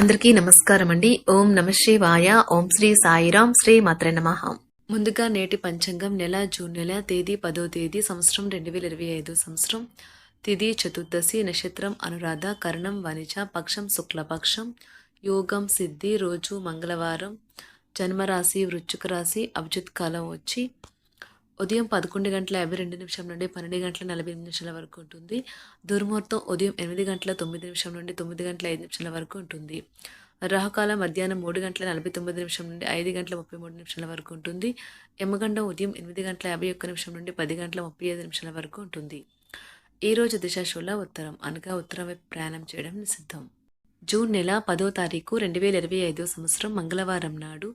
అందరికీ నమస్కారం అండి. ఓం నమ శివాయ. ఓం శ్రీ సాయిరాం శ్రీ మాత్ర నమ. ముందుగా నేటి పంచాంగం నెల జూన్ నెల తేదీ పదో తేదీ సంవత్సరం రెండు వేల ఇరవై ఐదు సంవత్సరం. తిథి చతుర్దశి నక్షత్రం అనురాధ కరణం వనిజ పక్షం శుక్లపక్షం. యోగం సిద్ధి రోజు మంగళవారం. జన్మరాశి వృశ్చిక రాశి అభిజిత్ కాలం వచ్చి ఉదయం పదకొండు గంటల యాభై రెండు నిమిషం నుండి పన్నెండు గంటల నలభై ఎనిమిది నిమిషాల వరకు ఉంటుంది. దుర్ముహూర్తం ఉదయం ఎనిమిది గంటల తొమ్మిది నిమిషం నుండి తొమ్మిది గంటల ఐదు నిమిషాల వరకు ఉంటుంది. రాహుకాలం మధ్యాహ్నం మూడు గంటల నలభై తొమ్మిది నిమిషం నుండి ఐదు గంటల ముప్పై మూడు నిమిషాల వరకు ఉంటుంది. యమగండం ఉదయం ఎనిమిది గంటల యాభై ఒక్క నిమిషం నుండి పది గంటల ముప్పై ఐదు నిమిషాల వరకు ఉంటుంది. ఈ రోజు దిశాశూల ఉత్తరం. అనగా ఉత్తరం వైపు ప్రయాణం చేయడం నిషిద్ధం. జూన్ నెల పదో తారీఖు రెండు వేల ఇరవై ఐదో సంవత్సరం మంగళవారం నాడు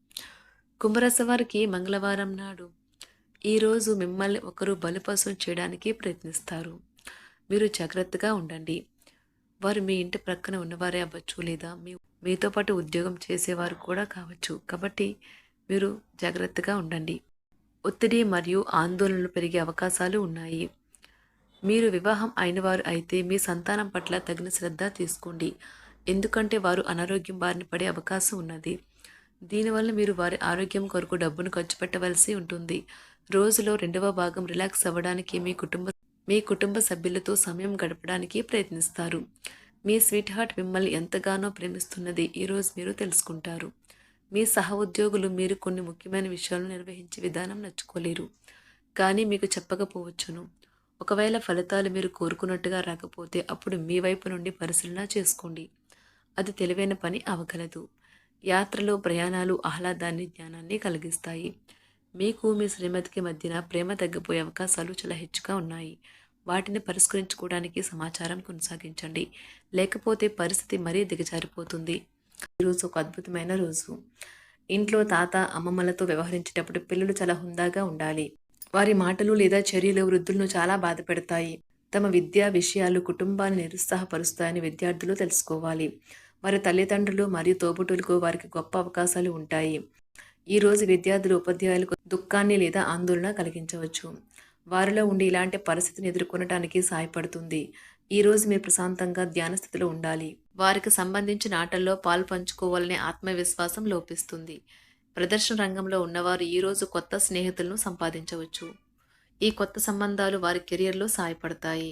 కుంభరాశి వారికి మంగళవారం నాడు ఈరోజు మిమ్మల్ని ఒకరు బలుపసం చేయడానికి ప్రయత్నిస్తారు. మీరు జాగ్రత్తగా ఉండండి. వారు మీ ఇంటి ప్రక్కన ఉన్నవారే అవ్వచ్చు లేదా మీ మీతో పాటు ఉద్యోగం చేసేవారు కూడా కావచ్చు. కాబట్టి మీరు జాగ్రత్తగా ఉండండి. ఒత్తిడి మరియు ఆందోళనలు పెరిగే అవకాశాలు ఉన్నాయి. మీరు వివాహం అయినవారు అయితే మీ సంతానం పట్ల తగిన శ్రద్ధ తీసుకోండి. ఎందుకంటే వారు అనారోగ్యం బారిన పడే అవకాశం ఉన్నది. దీనివల్ల మీరు వారి ఆరోగ్యం కొరకు డబ్బును ఖర్చు పెట్టవలసి ఉంటుంది. రోజులో రెండవ భాగం రిలాక్స్ అవ్వడానికి మీ కుటుంబ మీ కుటుంబ సభ్యులతో సమయం గడపడానికి ప్రయత్నిస్తారు. మీ స్వీట్ హార్ట్ మిమ్మల్ని ఎంతగానో ప్రేమిస్తున్నది ఈరోజు మీరు తెలుసుకుంటారు. మీ సహ ఉద్యోగులు మీరు కొన్ని ముఖ్యమైన విషయాలను నిర్వహించే విధానం నచ్చుకోలేరు. కానీ మీకు చెప్పకపోవచ్చును. ఒకవేళ ఫలితాలు మీరు కోరుకున్నట్టుగా రాకపోతే అప్పుడు మీ వైపు నుండి పరిశీలన చేసుకోండి. అది తెలివైన పని అవగలదు. యాత్రలో ప్రయాణాలు ఆహ్లాదాన్ని జ్ఞానాన్ని కలిగిస్తాయి. మీకు మీ శ్రీమతికి మధ్యన ప్రేమ తగ్గిపోయే అవకాశాలు చాలా హెచ్చుగా ఉన్నాయి. వాటిని పరిష్కరించుకోవడానికి సమాచారం కొనసాగించండి. లేకపోతే పరిస్థితి మరీ దిగజారిపోతుంది. ఈరోజు ఒక అద్భుతమైన రోజు. ఇంట్లో తాత అమ్మమ్మలతో వ్యవహరించేటప్పుడు పిల్లలు చాలా హుందాగా ఉండాలి. వారి మాటలు లేదా చర్యలు వృద్ధులను చాలా బాధ పెడతాయి. తమ విద్యా విషయాలు కుటుంబాన్ని నిరుత్సాహపరుస్తాయని విద్యార్థులు తెలుసుకోవాలి. వారి తల్లిదండ్రులు మరియు తోబుటులకు వారికి గొప్ప అవకాశాలు ఉంటాయి. ఈ రోజు విద్యార్థులు ఉపాధ్యాయులకు దుఃఖాన్ని లేదా ఆందోళన కలిగించవచ్చు. వారిలో ఉండి ఇలాంటి పరిస్థితిని ఎదుర్కొనడానికి సహాయపడుతుంది. ఈ రోజు మీరు ప్రశాంతంగా ధ్యాన స్థితిలో ఉండాలి. వారికి సంబంధించిన ఆటల్లో పాలు పంచుకోవాలనే ఆత్మవిశ్వాసం లోపిస్తుంది. ప్రదర్శన రంగంలో ఉన్నవారు ఈరోజు కొత్త స్నేహితులను సంపాదించవచ్చు. ఈ కొత్త సంబంధాలు వారి కెరియర్లో సహాయపడతాయి.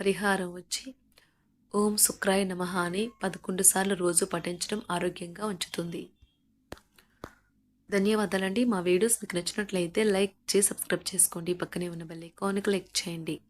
పరిహారం వచ్చి ఓం శుక్రాయ నమ అని పదకొండు సార్లు రోజు పఠించడం ఆరోగ్యంగా ఉంచుతుంది. ధన్యవాదాలండి. మా వీడియోస్ మీకు నచ్చినట్లయితే లైక్ చేసి సబ్స్క్రైబ్ చేసుకోండి. పక్కనే ఉన్న బెల్ ఐకాన్కి లైక్ చేయండి.